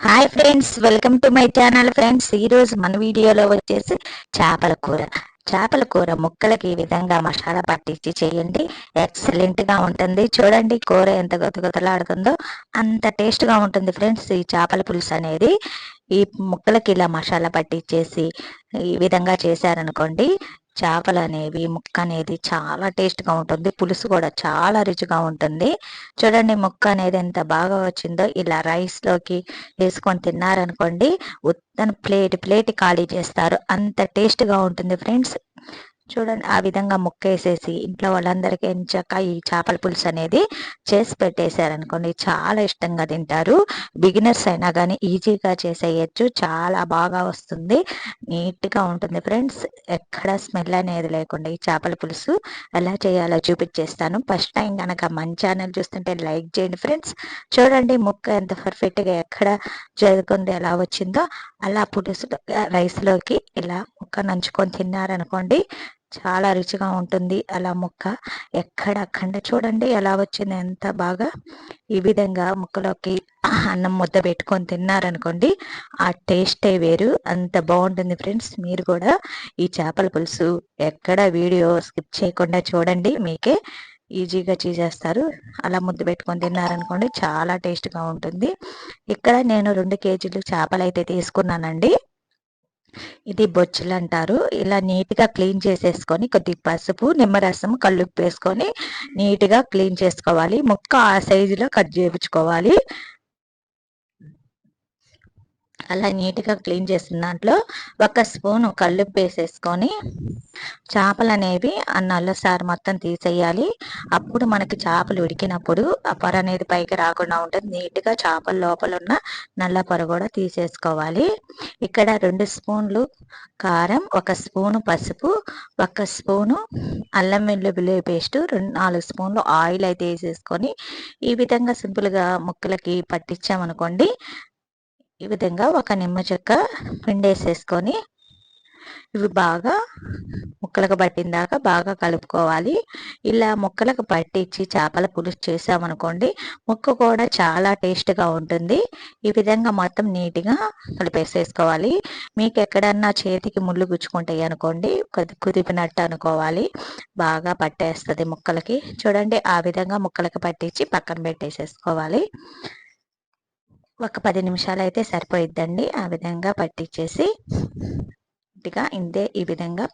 Hi friends welcome to my channel friends ఈ రోజు మన వీడియోలో వచ్చేసి చేపల కూర. చేపల కూర ముక్కలకి ఈ విధంగా మసాలా పట్టించి చేయండి. ఎక్సలెంట్గా ఉంటుంది. చూడండి కూర ఎంత గొతగొతలాడుతుందో అంత టేస్ట్గా ఉంటుంది ఫ్రెండ్స్ ఈ చేపల పులుసు అనేది. ఈ ముక్కలకి ఇలా మసాలా పట్టించేసి ఈ విధంగా చేశారనుకోండి చేపలు అనేవి ముక్క అనేది చాలా టేస్ట్గా ఉంటుంది. పులుసు కూడా చాలా రుచిగా ఉంటుంది. చూడండి ముక్క అనేది ఎంత బాగా వచ్చిందో. ఇలా రైస్లోకి వేసుకొని తిన్నారనుకోండి ఉత్తన ప్లేట్ ప్లేట్ ఖాళీ చేస్తారు. అంత టేస్ట్గా ఉంటుంది ఫ్రెండ్స్. చూడండి ఆ విధంగా ముక్క వేసేసి ఇంట్లో వాళ్ళందరికీ ఎంచక్క ఈ చేపల పులుసు అనేది చేసి పెట్టేశారనుకోండి చాలా ఇష్టంగా తింటారు. బిగినర్స్ అయినా కానీ ఈజీగా చేసేయచ్చు చాలా బాగా వస్తుంది నీట్గా ఉంటుంది. ఫ్రెండ్స్ ఎక్కడ స్మెల్ అనేది లేకుండా ఈ చేపల పులుసు ఎలా చేయాలో చూపించేస్తాను. ఫస్ట్ టైం కనుక మన ఛానల్ చూస్తుంటే లైక్ చేయండి ఫ్రెండ్స్. చూడండి ముక్క ఎంత పర్ఫెక్ట్గా ఎక్కడ జరుగుతుంది ఎలా వచ్చిందో అలా పులుసు రైస్లోకి ఇలా ముక్క నంచుకొని తిన్నారనుకోండి చాలా రుచిగా ఉంటుంది. అలా ముక్క ఎక్కడక్కడ చూడండి ఎలా వచ్చింది ఎంత బాగా. ఈ విధంగా ముక్కలోకి అన్నం ముద్ద పెట్టుకొని తిన్నారనుకోండి ఆ టేస్టే వేరు. అంత బాగుంటుంది ఫ్రెండ్స్. మీరు కూడా ఈ చేపల పులుసు ఎక్కడ వీడియో స్కిప్ చేయకుండా చూడండి. మీకే ఈజీగా చేసేస్తారు. అలా ముద్ద పెట్టుకొని తిన్నారనుకోండి చాలా టేస్ట్గా ఉంటుంది. ఇక్కడ నేను రెండు కేజీలు చేపలు అయితే తీసుకున్నానండి. ఇది బొచ్చులు అంటారు ఇలా నీట్గా క్లీన్ చేసేసుకొని కొద్ది పసుపు నిమ్మరసం కళ్ళుప్పు వేసుకొని నీట్గా క్లీన్ చేసుకోవాలి. ముక్క ఆ సైజులో కట్ చేయించుకోవాలి. అలా నీట్గా క్లీన్ చేసిన దాంట్లో ఒక స్పూన్ కళ్ళుప్పు వేసేసుకొని చేపలు అనేవి ఆ నల్ల సారు మొత్తం తీసేయాలి. అప్పుడు మనకి చేపలు ఉడికినప్పుడు ఆ పొర అనేది పైకి రాకుండా ఉంటుంది నీట్గా చేపల లోపల ఉన్న నల్ల పొర కూడా తీసేసుకోవాలి. ఇక్కడ రెండు స్పూన్లు కారం ఒక స్పూను పసుపు ఒక స్పూను అల్లం వెల్లుల్లి పేస్ట్ రెండు నాలుగు స్పూన్లు ఆయిల్ అయితే వేసేసుకొని ఈ విధంగా సింపుల్గా ముక్కలకి పట్టించామనుకోండి ఈ విధంగా ఒక నిమ్మ చెక్క పిండేసేసుకొని ఇవి బాగా ముక్కలకు పట్టిందాకా బాగా కలుపుకోవాలి. ఇలా ముక్కలకు పట్టించి చేపల పులుసు చేసామనుకోండి ముక్క కూడా చాలా టేస్ట్గా ఉంటుంది. ఈ విధంగా మొత్తం నీట్గా కలిపేసేసుకోవాలి. మీకు ఎక్కడన్నా చేతికి ముళ్ళు గుచ్చుకుంటాయి అనుకోండి కొద్ది కుదిపినట్టు అనుకోవాలి. బాగా పట్టేస్తుంది ముక్కలకి. చూడండి ఆ విధంగా ముక్కలకి పట్టించి పక్కన పెట్టేసేసుకోవాలి. ఒక పది నిమిషాలు అయితే సరిపోయిద్దండి. ఆ విధంగా పట్టించేసి ఇదిగా ఇంతే ఈ విధంగా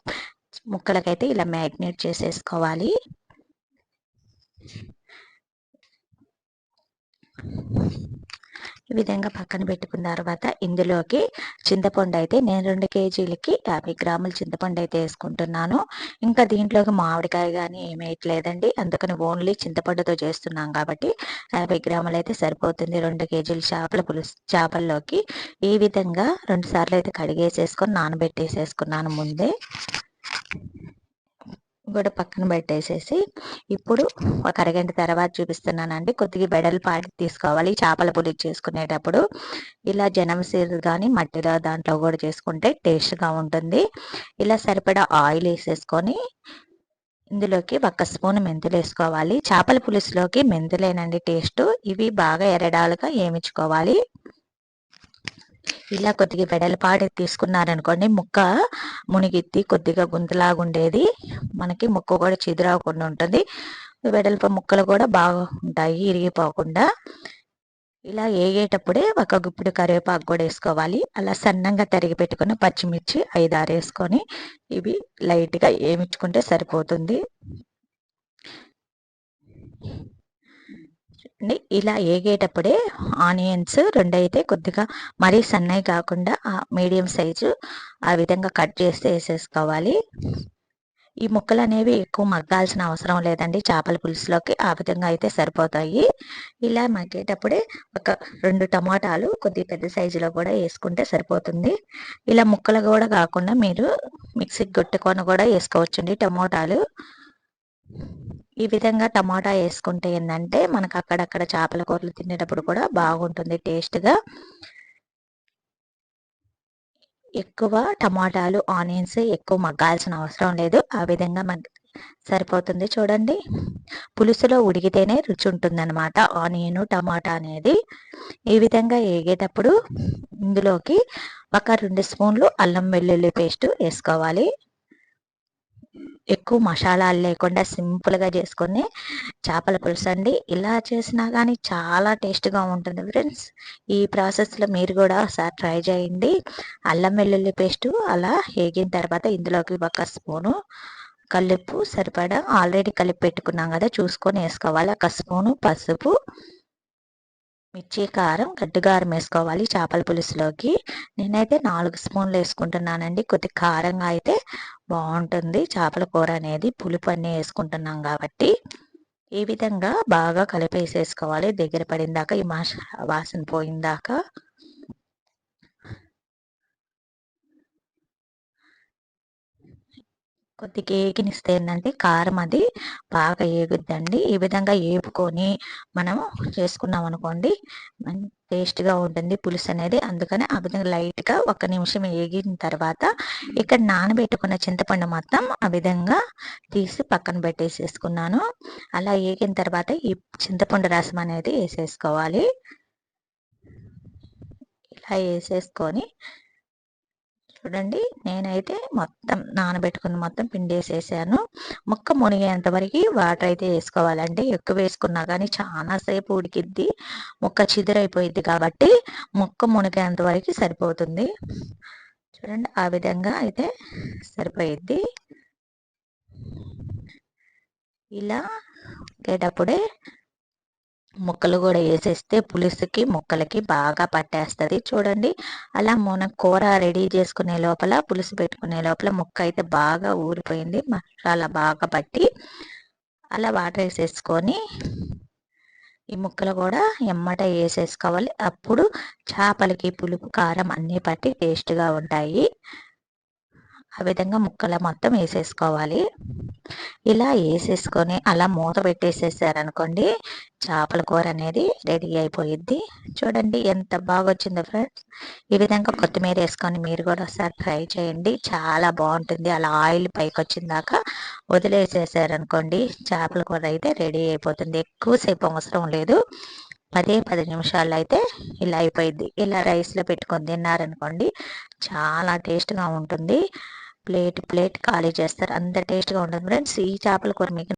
ముక్కలకైతే ఇలా మ్యాగ్నేట్ చేసేసుకోవాలి. ఈ విధంగా పక్కన పెట్టుకున్న తర్వాత ఇందులోకి చింతపండు అయితే నేను రెండు కేజీలకి యాభై గ్రాముల చింతపండు అయితే వేసుకుంటున్నాను. ఇంకా దీంట్లోకి మామిడికాయ కానీ ఏమేయట్లేదండి. అందుకని ఓన్లీ చింతపండుతో చేస్తున్నాం కాబట్టి యాభై గ్రాములు అయితే సరిపోతుంది. రెండు కేజీల చేపల పులుసు చేపల్లోకి ఈ విధంగా రెండు సార్లు అయితే కడిగేసేసుకొని నానబెట్టేసేసుకున్నాను ముందే. కూడా పక్కన పెట్టేసేసి ఇప్పుడు ఒక అరగంట తర్వాత చూపిస్తున్నానండి. కొద్దిగా బెడలు పాటి తీసుకోవాలి. చేపల పులుసు చేసుకునేటప్పుడు ఇలా జనం సీరు కానీ మట్టిలో దాంట్లో కూడా చేసుకుంటే టేస్ట్గా ఉంటుంది. ఇలా సరిపడా ఆయిల్ వేసేసుకొని ఇందులోకి ఒక స్పూన్ మెంతులు వేసుకోవాలి. చేపల పులుసులోకి మెంతులేనండి టేస్ట్. ఇవి బాగా ఎరడాలుగా ఏమిచ్చుకోవాలి ఇలా కొద్దిగా వెడలపాటి తీసుకున్నారనుకోండి ముక్క మునిగిద్ది కొద్దిగా గుంతలాగుండేది. మనకి ముక్క కూడా చిదురవకుండా ఉంటుంది. వెడల్ప ముక్కలు కూడా బాగా ఉంటాయి ఇరిగిపోకుండా. ఇలా వేగేటప్పుడే ఒక గుప్పిడి కరివేపాకు కూడా వేసుకోవాలి. అలా సన్నంగా తరిగి పెట్టుకుని పచ్చిమిర్చి ఐదారు వేసుకొని ఇవి లైట్గా ఏమిచ్చుకుంటే సరిపోతుంది. ఇలా ఏగేటప్పుడే ఆనియన్స్ రెండు అయితే కొద్దిగా మరీ సన్నవి కాకుండా మీడియం సైజు ఆ విధంగా కట్ చేస్తే వేసేసుకోవాలి. ఈ ముక్కలు అనేవి ఎక్కువ మగ్గాల్సిన అవసరం లేదండి. చేపల పులుసులోకి ఆ విధంగా అయితే సరిపోతాయి. ఇలా మగ్గేటప్పుడే ఒక రెండు టమాటాలు కొద్ది పెద్ద సైజులో కూడా వేసుకుంటే సరిపోతుంది. ఇలా ముక్కలు కూడా కాకుండా మీరు మిక్సీకి కొట్టుకొని కూడా వేసుకోవచ్చండి టమోటాలు. ఈ విధంగా టమాటా వేసుకుంటే ఏంటంటే మనకు అక్కడక్కడ చేపల కూరలు తినేటప్పుడు కూడా బాగుంటుంది టేస్ట్గా. ఎక్కువ టమాటాలు ఆనియన్స్ ఎక్కువ మగ్గాల్సిన అవసరం లేదు. ఆ విధంగా సరిపోతుంది చూడండి. పులుసులో ఉడికితేనే రుచి ఉంటుందన్నమాట ఆనియన్ టమాటా అనేది ఈ విధంగా వేగేటప్పుడు ఇందులోకి ఒక రెండు స్పూన్లు అల్లం వెల్లుల్లి పేస్ట్ వేసుకోవాలి. ఎక్కువ మసాలాలు లేకుండా సింపుల్గా చేసుకొని చేపల పులుసు అండి. ఇలా చేసినా కానీ చాలా టేస్ట్గా ఉంటుంది ఫ్రెండ్స్. ఈ ప్రాసెస్లో మీరు కూడా ఒకసారి ట్రై చేయండి. అల్లం వెల్లుల్లి పేస్టు అలా వేగిన తర్వాత ఇందులోకి ఒక స్పూను కలుపు సరిపడా. ఆల్రెడీ కలిపి పెట్టుకున్నాం కదా చూసుకొని వేసుకోవాలి. ఒక స్పూను పసుపు మిర్చి కారం గడ్డి కారం వేసుకోవాలి. చేపల పులుసులోకి నేనైతే నాలుగు స్పూన్లు వేసుకుంటున్నానండి. కొద్ది కారంగా అయితే బాగుంటుంది. చేపల కూర అనేది పులుపు అన్నీ వేసుకుంటున్నాం కాబట్టి ఈ విధంగా బాగా కలిపేసేసుకోవాలి. దగ్గర పడిందాక ఈ మాస వాసన పోయిందాక కొద్దిగా ఏగినిస్తే ఏంటంటే కారం అది బాగా ఏగుద్దండి. ఈ విధంగా ఏపుకొని మనం చేసుకున్నాం అనుకోండి టేస్ట్గా ఉంటుంది పులుసు అనేది. అందుకని ఆ విధంగా లైట్గా ఒక నిమిషం ఏగిన తర్వాత ఇక్కడ నానబెట్టుకున్న చింతపండు మొత్తం ఆ విధంగా తీసి పక్కన పెట్టేసేసుకున్నాను. అలా ఏగిన తర్వాత ఈ చింతపండు రసం అనేది వేసేసుకోవాలి. ఇలా వేసేసుకొని చూడండి నేనైతే మొత్తం నానబెట్టుకుని మొత్తం పిండి వేసేసాను ముక్క మునిగేంత వరకు వాటర్ అయితే వేసుకోవాలండి. ఎక్కువ వేసుకున్నా కానీ చాలాసేపు ఉడికిద్ది. ముక్క చిదురైపోయిద్ది కాబట్టి ముక్క మునిగేంత వరకు సరిపోతుంది. చూడండి ఆ విధంగా అయితే సరిపోయిద్ది. ఇలా ఉండేటప్పుడే ముక్కలు కూడా వేసేస్తే పులుసుకి ముక్కలకి బాగా పట్టేస్తుంది. చూడండి అలా మన కూర రెడీ చేసుకునే లోపల పులుసు పెట్టుకునే లోపల ముక్క అయితే బాగా ఊరిపోయింది. మసాలా బాగా పట్టి అలా వాటర్ వేసేసుకొని ఈ ముక్కలు కూడా ఎమ్మట వేసేసుకోవాలి. అప్పుడు చేపలకి పులుపు కారం అన్నీ పట్టి టేస్ట్గా ఉంటాయి. ఆ విధంగా ముక్కలు మొత్తం వేసేసుకోవాలి. ఇలా వేసేసుకొని అలా మూత పెట్టేసేసారనుకోండి చేపల కూర అనేది రెడీ అయిపోయిద్ది. చూడండి ఎంత బాగా వచ్చిందో ఫ్రెండ్స్. ఈ విధంగా కొత్తిమీర వేసుకొని మీరు కూడా ఒకసారి ట్రై చేయండి. చాలా బాగుంటుంది. అలా ఆయిల్ పైకి వచ్చిందాక వదిలేసేసారనుకోండి చేపల కూర అయితే రెడీ అయిపోతుంది. ఎక్కువసేపు అవసరం లేదు. పదే పది నిమిషాల్లో అయితే ఇలా అయిపోయింది ఇలా రైస్లో పెట్టుకొని తిన్నారనుకోండి చాలా టేస్ట్గా ఉంటుంది. ప్లేట్ ప్లేట్ ఖాళీ చేస్తారు. అంత టేస్ట్గా ఉంటుంది ఫ్రెండ్స్ ఈ చేపల కూర మీకు